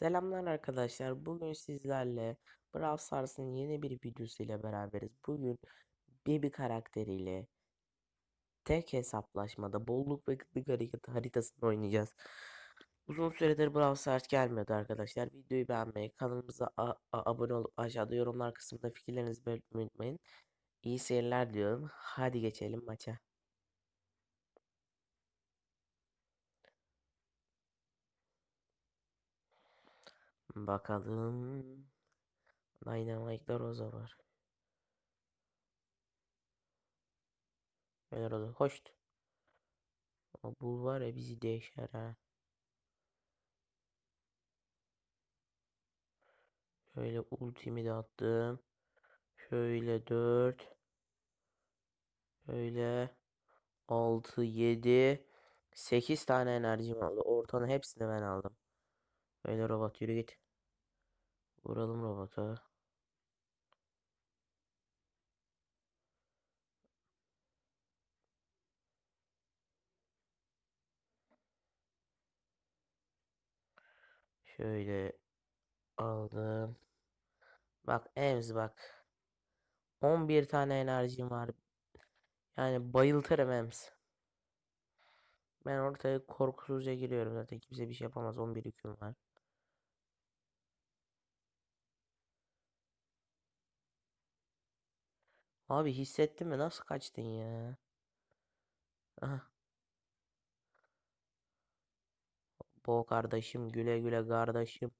Selamlar arkadaşlar. Bugün sizlerle Brawl Stars'ın yeni bir videosuyla beraberiz. Bugün Baby karakteriyle tek hesaplaşmada bolluk ve kıtlık hareketi haritasını oynayacağız. Uzun süredir Brawl Stars gelmiyordu arkadaşlar. Videoyu beğenmeyi, kanalımıza abone olup aşağıda yorumlar kısmında fikirlerinizi belirtmeyi unutmayın. İyi seyirler diyorum. Hadi geçelim maça. Bakalım. Dynamite Rosa var. Öyle Rosa. Hoş. Ama bu var ya bizi değişer ha. Şöyle ultimi de attım. Şöyle 4. Şöyle 6, 7, 8 tane enerjim aldı. Ortanın hepsini ben aldım. Böyle robot yürü git. Vuralım robota. Şöyle aldım. Bak Ems bak. 11 tane enerjim var. Yani bayıltırım Ems. Ben ortaya korkusuzca giriyorum zaten kimse bir şey yapamaz 11 yüküm var. Abi hissettin mi nasıl kaçtın ya? Aha. Bo kardeşim güle güle kardeşim.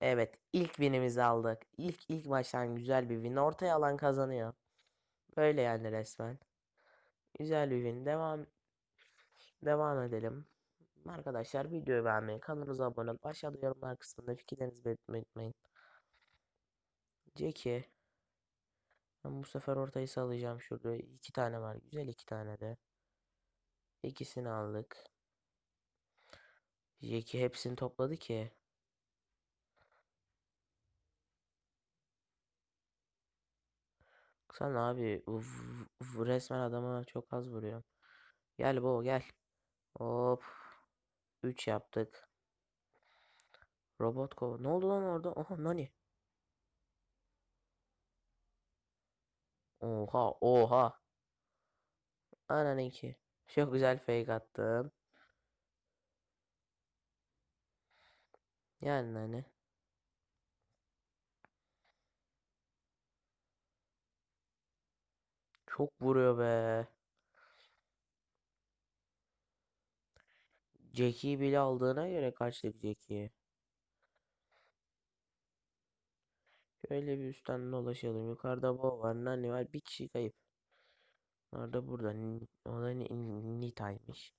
Evet ilk winimizi aldık. İlk ilk maçtan güzel bir win. Ortaya alan kazanıyor. Böyle yani resmen. Güzel bir win. Devam devam edelim. Arkadaşlar videoyu beğenmeyi, kanalımıza abone olup aşağıda yorumlar kısmında fikirlerinizi belirtmeyi unutmayın. Jackie. Ben bu sefer ortayı sallayacağım. Şurada iki tane var. Güzel iki tane de. İkisini aldık. Jackie hepsini topladı ki. Sen abi uf, uf, resmen adama çok az vuruyor. Gel bo gel. Hop. 3 yaptık. Robot kova. Ne oldu lan orada? Oha nani? Oha oha. Ananınki. Çok güzel fake attım. Yani hani. Çok vuruyor be. Jackie'yi bile aldığına göre kaçtık Jackie'ye. Şöyle bir üstten dolaşalım. Yukarıda Bo var. Nani var. Bir kişi kayıp. Nerede burada? N- O da Ni- Nita'ymış.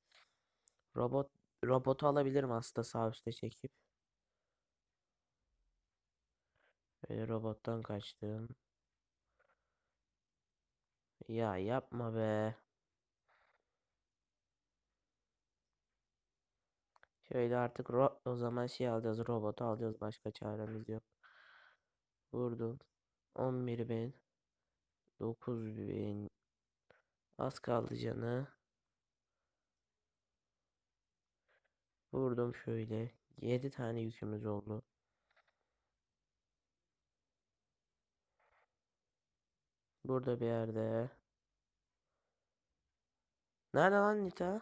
Robot robotu alabilirim aslında sağ üstte çekip. Böyle robottan kaçtım. Ya yapma be. Şöyle artık o zaman şey alacağız. Robotu alacağız. Başka çaremiz yok. Vurdum. 11 bin. 9 bin. Az kaldı canı. Vurdum şöyle. 7 tane yükümüz oldu. Burada bir yerde. Nerede lan Nita?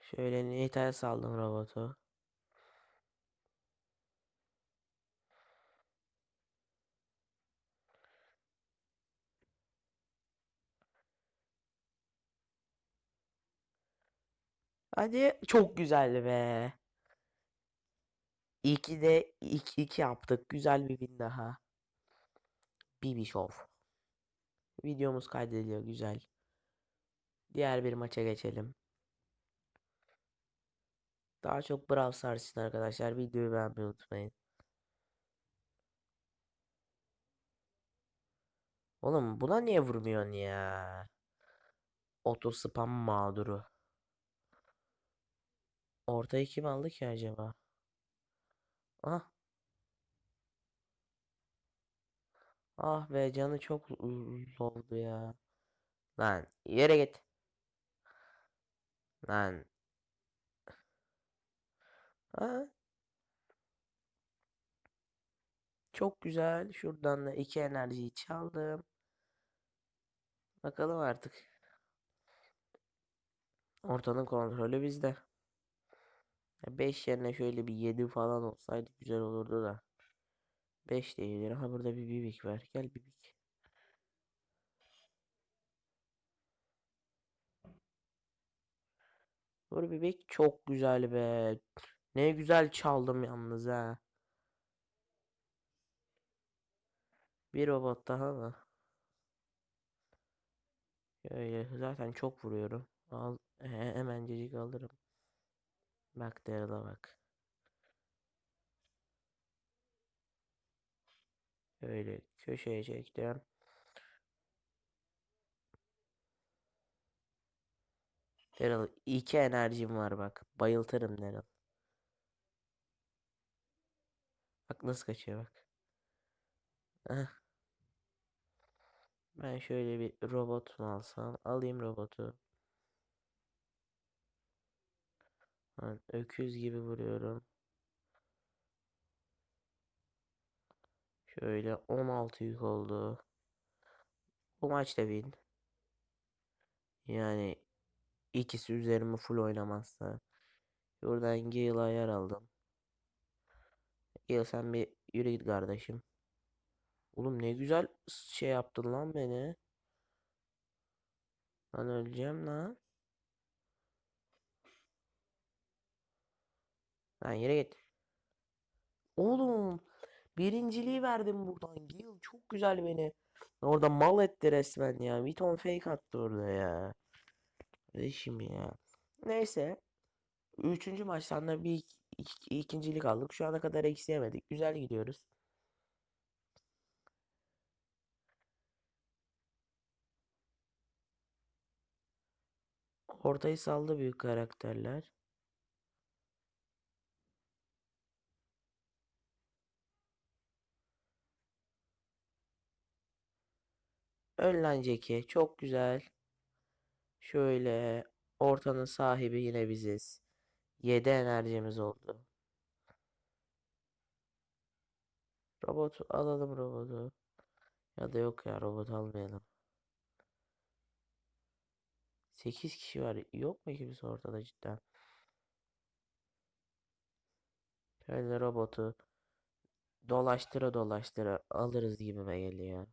Şöyle Nita'ya saldım robotu. Hadi çok güzel be. 2'de 2-2 yaptık. Güzel bir win daha. Bibi Show. Videomuz kaydediliyor güzel. Diğer bir maça geçelim. Daha çok Brawl Stars için arkadaşlar videoyu beğenmeyi unutmayın. Oğlum buna niye vurmuyorsun ya? Auto spam mağduru. Ortayı kim aldı ki acaba? Ah. Ah be canı çok oldu ya. Lan yere git. Lan Ha? Çok güzel. Şuradan da iki enerjiyi çaldım. Bakalım artık. Ortanın kontrolü bizde. 5 yerine şöyle bir 7 falan olsaydı güzel olurdu da. 5 değil. Ha burada bir bibik var. Gel bibik. Vur bibik çok güzel be. Ne güzel çaldım yalnız ha. Bir robot daha mı? Şöyle zaten çok vuruyorum. Al he, hemencecik alırım. Bak Daryl'a bak. Öyle köşeye çektim. Daryl iki enerjim var bak. Bayıltırım Daryl. Bak nasıl kaçıyor bak. Ben şöyle bir robot mu alsam? Alayım robotu. Öküz gibi vuruyorum. Şöyle 16 yük oldu. Bu maçta win. Yani ikisi üzerime full oynamazsa. Buradan Gale'a ayar aldım. Gale sen bir yürü git kardeşim. Oğlum ne güzel şey yaptın lan beni. Ben öleceğim lan. Lan yere git. Oğlum birinciliği verdim buradan. Gale çok güzel beni. Orada mal etti resmen ya. Bir ton fake attı orada ya. Reşim ya. Neyse. Üçüncü maçtan da bir ik- ik- ikincilik aldık. Şu ana kadar eksi yemedik. Güzel gidiyoruz. Ortayı saldı büyük karakterler. Ön lan Jackie. Çok güzel. Şöyle ortanın sahibi yine biziz. 7 enerjimiz oldu. Robot alalım robotu. Ya da yok ya robot almayalım. 8 kişi var. Yok mu kimse ortada cidden? Şöyle robotu dolaştıra dolaştıra alırız gibime geliyor.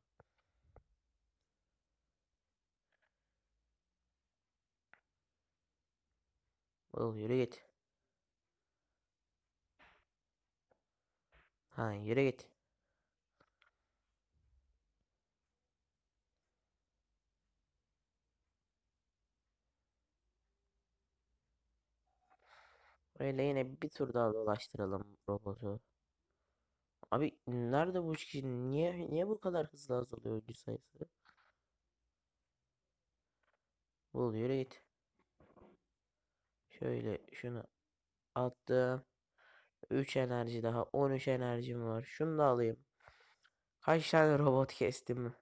Oğlum yürü git. Ha yürü git. Öyle yine bir tur daha dolaştıralım robotu. Abi nerede bu kişi? Niye niye bu kadar hızlı azalıyor oyuncu sayısı? Bul yürü git. Şöyle şunu attım. 3 enerji daha. 13 enerjim var. Şunu da alayım. Kaç tane robot kestim?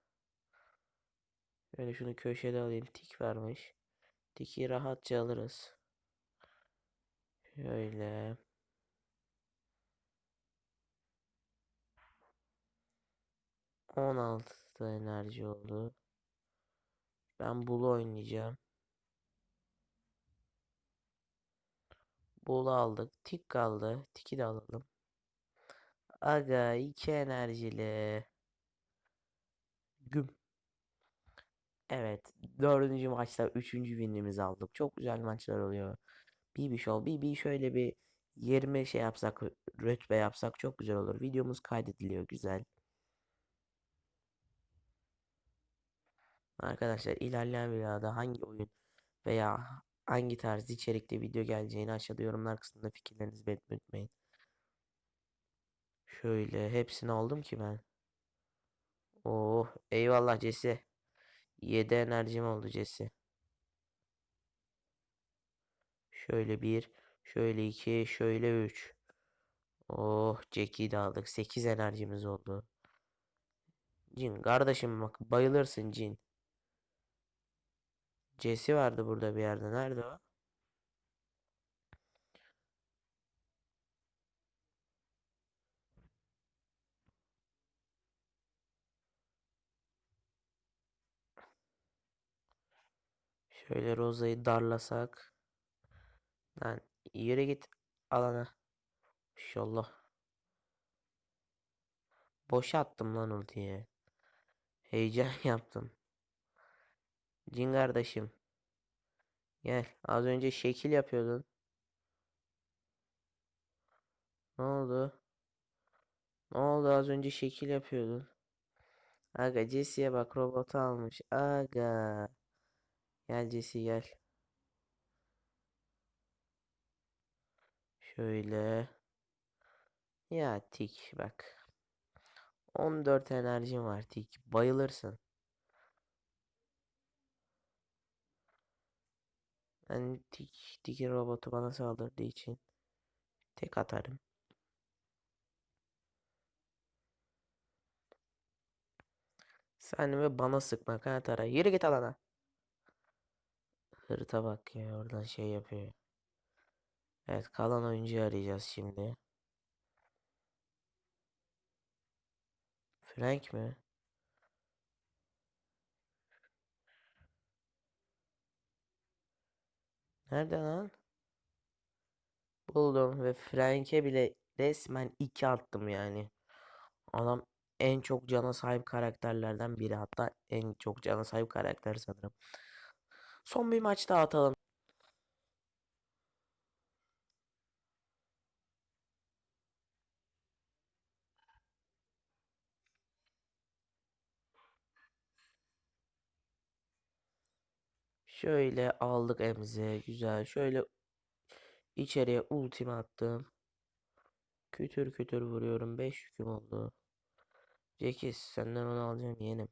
Şöyle şunu köşede alayım. Tik vermiş. Tiki rahatça alırız. Şöyle. On altı enerji oldu. Ben Bull'u oynayacağım. Bull'u aldık. Tik kaldı. Tiki de alalım. Aga iki enerjili. Güm. Evet. Dördüncü maçta üçüncü winimizi aldık. Çok güzel maçlar oluyor. BB Show. BB şöyle bir 20 şey yapsak, rütbe yapsak çok güzel olur. Videomuz kaydediliyor güzel. Arkadaşlar ilerleyen videoda hangi oyun veya hangi tarz içerikte video geleceğini aşağıda yorumlar kısmında fikirlerinizi belirtmeyi unutmayın. Şöyle hepsini aldım ki ben. Oh eyvallah Cesi. 7 enerjim oldu Cesi. Şöyle bir, şöyle iki, şöyle üç. Oh Jackie'yi de aldık. 8 enerjimiz oldu. Cin kardeşim bak bayılırsın Cin. C'si vardı burada bir yerde. Nerede o? Şöyle Rosa'yı darlasak. Lan yürü git alana. İnşallah. Boşa attım lan ultiyi. Heyecan yaptım. Cin kardeşim. Gel. Az önce şekil yapıyordun. Ne oldu? Ne oldu az önce şekil yapıyordun. Aga Jesse'ye bak robotu almış. Aga. Gel Jesse gel. Şöyle. Ya tik bak. 14 enerjim var tik. Bayılırsın. Ben tik, tiki robotu bana saldırdığı için tek atarım. Sen ve bana sıkma kanatara. Yürü git alana. Hırta bak ya oradan şey yapıyor. Evet kalan oyuncuyu arayacağız şimdi. Frank mi? Nerede lan? Buldum ve Frank'e bile resmen 2 attım yani. Adam en çok cana sahip karakterlerden biri. Hatta en çok cana sahip karakter sanırım. Son bir maç daha atalım. Şöyle aldık emzi. Güzel. Şöyle içeriye ultimi attım. Kütür kütür vuruyorum. 5 yüküm oldu. Cekiz senden onu alacağım yeğenim.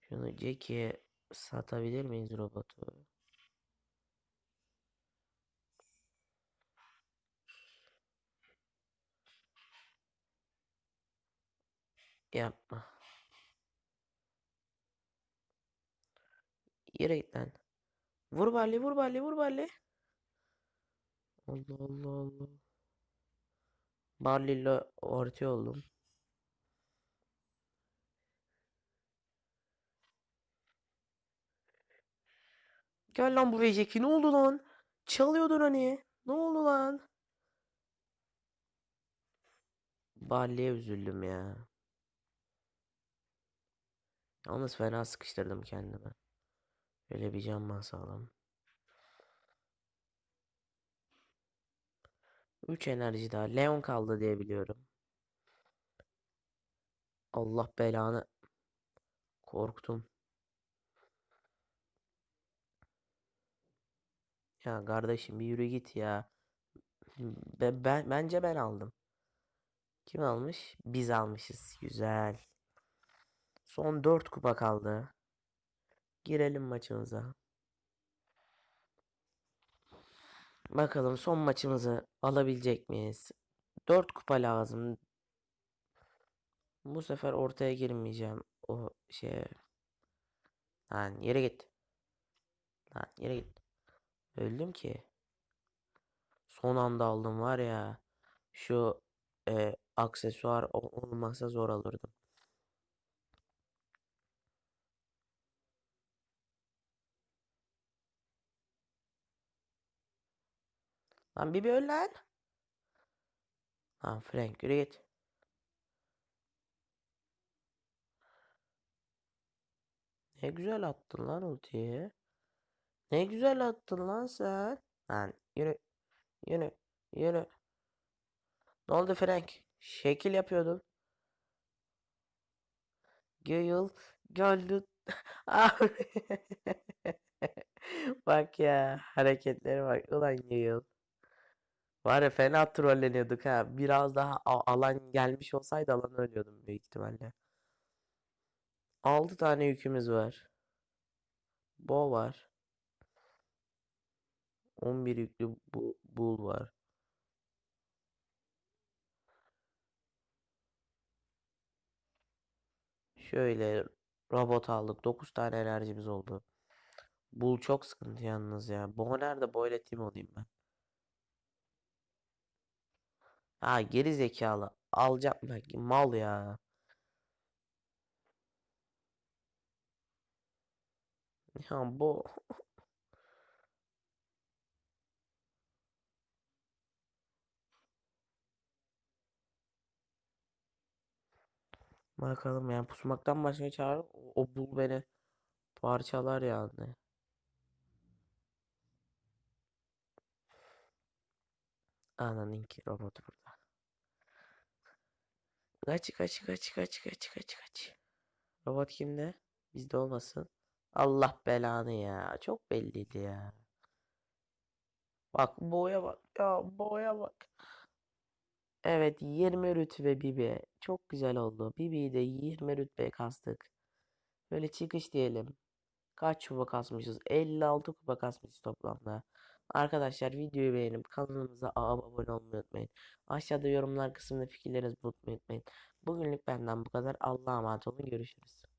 Şunu Jackie'ye satabilir miyiz robotu? Yapma. Yere git lan. Vur Barley vur Barley vur Barley. Allah Allah Allah. Barley ile orta oldum. Gel lan buraya Jackie ne oldu lan? Çalıyordun hani. Ne oldu lan? Barley'e üzüldüm ya. Yalnız fena sıkıştırdım kendimi. Öyle bir can basalım. 3 enerji daha. Leon kaldı diye biliyorum. Allah belanı. Korktum. Ya kardeşim bir yürü git ya. Ben, ben bence ben aldım. Kim almış? Biz almışız. Güzel. Son 4 kupa kaldı. Girelim maçımıza. Bakalım son maçımızı alabilecek miyiz? 4 kupa lazım. Bu sefer ortaya girmeyeceğim. O şey. Lan yere git. Lan yere git. Öldüm ki. Son anda aldım var ya. Şu e, aksesuar olmazsa zor alırdım. Lan bir bir öl lan. Lan Frank yürü git. Ne güzel attın lan ultiyi. Ne güzel attın lan sen. Lan yürü. Yürü. Yürü. Ne oldu Frank? Şekil yapıyordun. Gale geldi. Bak ya hareketleri bak. Ulan Gale. Var ya fena trolleniyorduk ha. Biraz daha alan gelmiş olsaydı alan ölüyordum büyük ihtimalle. 6 tane yükümüz var. Bo var. 11 yüklü bu, bul var. Şöyle robot aldık. 9 tane enerjimiz oldu. Bul çok sıkıntı yalnız ya. Bo nerede? Böyle team olayım ben. Ha geri zekalı. Alacak mı? Mal ya. Ya bu Bakalım yani pusmaktan başka çağır o bul beni parçalar yani. Ananın ki robot burada. Kaç kaç kaç kaç kaç kaç kaç. Robot kimde? Bizde olmasın. Allah belanı ya. Çok belliydi ya. Bak boya bak. Ya boya bak. Evet 20 rütbe Bibi. Çok güzel oldu. Bibi'yi de 20 rütbe kastık. Böyle çıkış diyelim. Kaç kupa kasmışız? 56 kupa kasmışız toplamda. Arkadaşlar videoyu beğenip kanalımıza abone olmayı unutmayın. Aşağıda yorumlar kısmında fikirlerinizi unutmayın. Bugünlük benden bu kadar. Allah'a emanet olun. Görüşürüz.